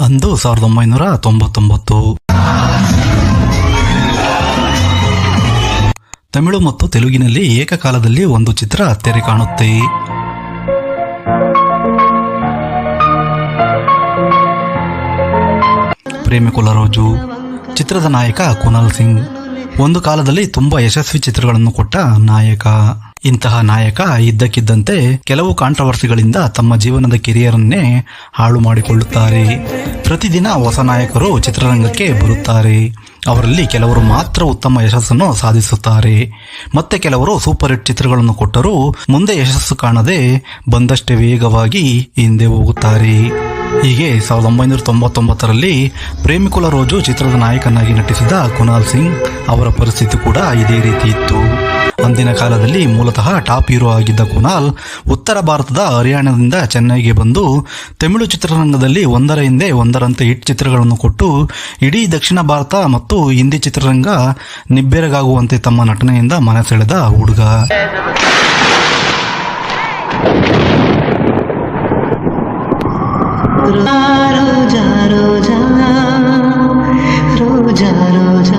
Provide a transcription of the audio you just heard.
ಅಂದು ಸಾವಿರದ ಒಂಬೈನೂರ ತೊಂಬತ್ತೊಂಬತ್ತು. ತಮಿಳು ಮತ್ತು ತೆಲುಗಿನಲ್ಲಿ ಏಕಕಾಲದಲ್ಲಿ ಒಂದು ಚಿತ್ರ ತೆರೆ ಕಾಣುತ್ತೆ. ಪ್ರೇಮಿಕುಲ ರೋಜು, ಚಿತ್ರದ ನಾಯಕ ಕುನಲ್ ಸಿಂಗ್. ಒಂದು ಕಾಲದಲ್ಲಿ ತುಂಬಾ ಯಶಸ್ವಿ ಚಿತ್ರಗಳನ್ನು ಕೊಟ್ಟ ನಾಯಕ. ಇಂತಹ ನಾಯಕ ಇದ್ದಕ್ಕಿದ್ದಂತೆ ಕೆಲವು ಕಾಂಟ್ರವರ್ಸಿಗಳಿಂದ ತಮ್ಮ ಜೀವನದ ಕೆರಿಯರನ್ನೇ ಹಾಳು ಮಾಡಿಕೊಳ್ಳುತ್ತಾರೆ. ಪ್ರತಿದಿನ ಹೊಸ ನಾಯಕರು ಚಿತ್ರರಂಗಕ್ಕೆ ಬರುತ್ತಾರೆ. ಅವರಲ್ಲಿ ಕೆಲವರು ಮಾತ್ರ ಉತ್ತಮ ಯಶಸ್ಸನ್ನು ಸಾಧಿಸುತ್ತಾರೆ. ಮತ್ತೆ ಕೆಲವರು ಸೂಪರ್ ಹಿಟ್ ಚಿತ್ರಗಳನ್ನು ಕೊಟ್ಟರೂ ಮುಂದೆ ಯಶಸ್ಸು ಕಾಣದೆ ಬಂದಷ್ಟೇ ವೇಗವಾಗಿ ಹಿಂದೆ ಹೋಗುತ್ತಾರೆ. ಹೀಗೆ ಸಾವಿರದ ಒಂಬೈನೂರ ತೊಂಬತ್ತೊಂಬತ್ತರಲ್ಲಿ ಪ್ರೇಮಿಕುಲ ರೋಜು ಚಿತ್ರದ ನಾಯಕನಾಗಿ ನಟಿಸಿದ ಕುನಾಲ್ ಸಿಂಗ್ ಅವರ ಪರಿಸ್ಥಿತಿ ಕೂಡ ಇದೇ ರೀತಿ ಇತ್ತು. ಅಂದಿನ ಕಾಲದಲ್ಲಿ ಮೂಲತಃ ಟಾಪ್ ಹೀರೋ ಆಗಿದ್ದ ಕುನಾಲ್ ಉತ್ತರ ಭಾರತದ ಹರಿಯಾಣದಿಂದ ಚೆನ್ನೈಗೆ ಬಂದು ತಮಿಳು ಚಿತ್ರರಂಗದಲ್ಲಿ ಒಂದರ ಹಿಂದೆ ಒಂದರಂತೆ ಹಿಟ್ ಚಿತ್ರಗಳನ್ನು ಕೊಟ್ಟು ಇಡೀ ದಕ್ಷಿಣ ಭಾರತ ಮತ್ತು ಹಿಂದಿ ಚಿತ್ರರಂಗ ನಿಬ್ಬೆರಗಾಗುವಂತೆ ತಮ್ಮ ನಟನೆಯಿಂದ ಮನಸೆಳೆದ ಹುಡುಗ. ರೋಜಾ ರೋಜಾ ರೋಜಾ ರೋಜಾ.